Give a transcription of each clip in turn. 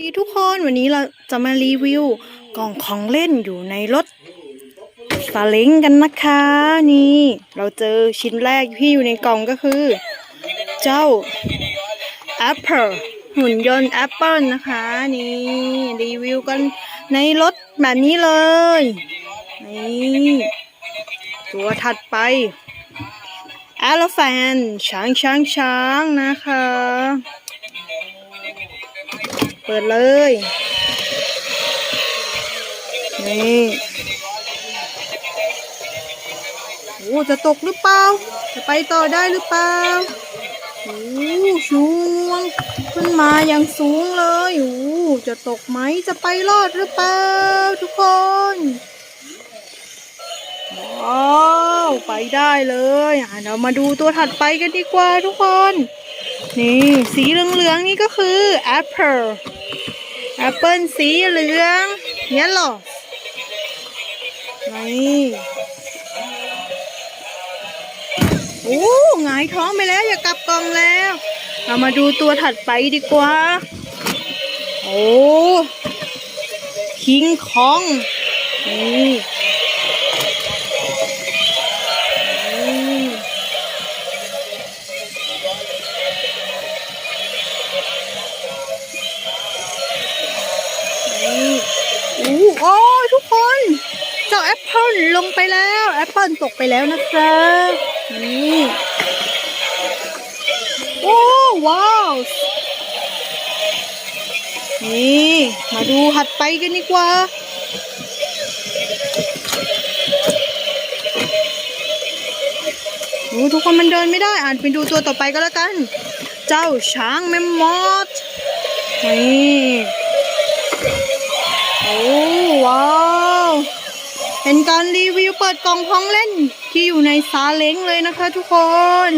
ดีทุกคนวันนี้เราจะมารีวิวกล่องของเล่นอยู่ในรถซาเล้งกันนะคะ นี่ เราเจอชิ้นแรกที่อยู่ในกล่องก็คือ เจ้า Apple หุ่นยนต์ Apple นะคะ นี่รีวิวกันในรถแบบนี้เลย นี่ ตัวถัดไป Elephant ช้างช้างช้างนะคะ ปิดเลย นี่โอ้จะตกหรือเปล่า จะไปต่อได้หรือเปล่าโอ้ชูงวงขึ้นมาอย่างสูงเลยโอ้จะตกไหม จะไปรอดหรือเปล่าทุกคน ว้าวไปได้เลยอะเรามาดูตัวถัดไปกันดีกว่าทุกคน นี่ สีเหลืองๆนี่ก็คือ Apple แอปเปิลสีเหลืองเนี้ยหรอนี่โอ้หงายท้องไปแล้วอย่ากลับกล่องแล้ว เรามาดูตัวถัดไปดีกว่า โอ้คิงคองนี่นี่ โอ้ยทุกคน เจ้าแอปเปิลลงไปแล้วแอปเปิลตกไปแล้วนะครับนี่โอ้ว้าวนี่มาดูหัดไปกันดีกว่าโอ้ทุกคนมันเดินไม่ได้ อ่านไปดูตัวต่อไปก็แล้วกัน เจ้าช้างแมมมอสนี่โอ้ ว้าวเป็นการรีวิวเปิดกล่องของเล่นที่อยู่ในซาเล้งเลยนะคะทุกคน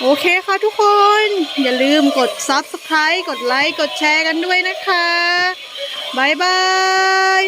โอเคค่ะทุกคน อย่าลืมกด Subscribe กดไลค์ กดแชร์กันด้วยนะคะบายบาย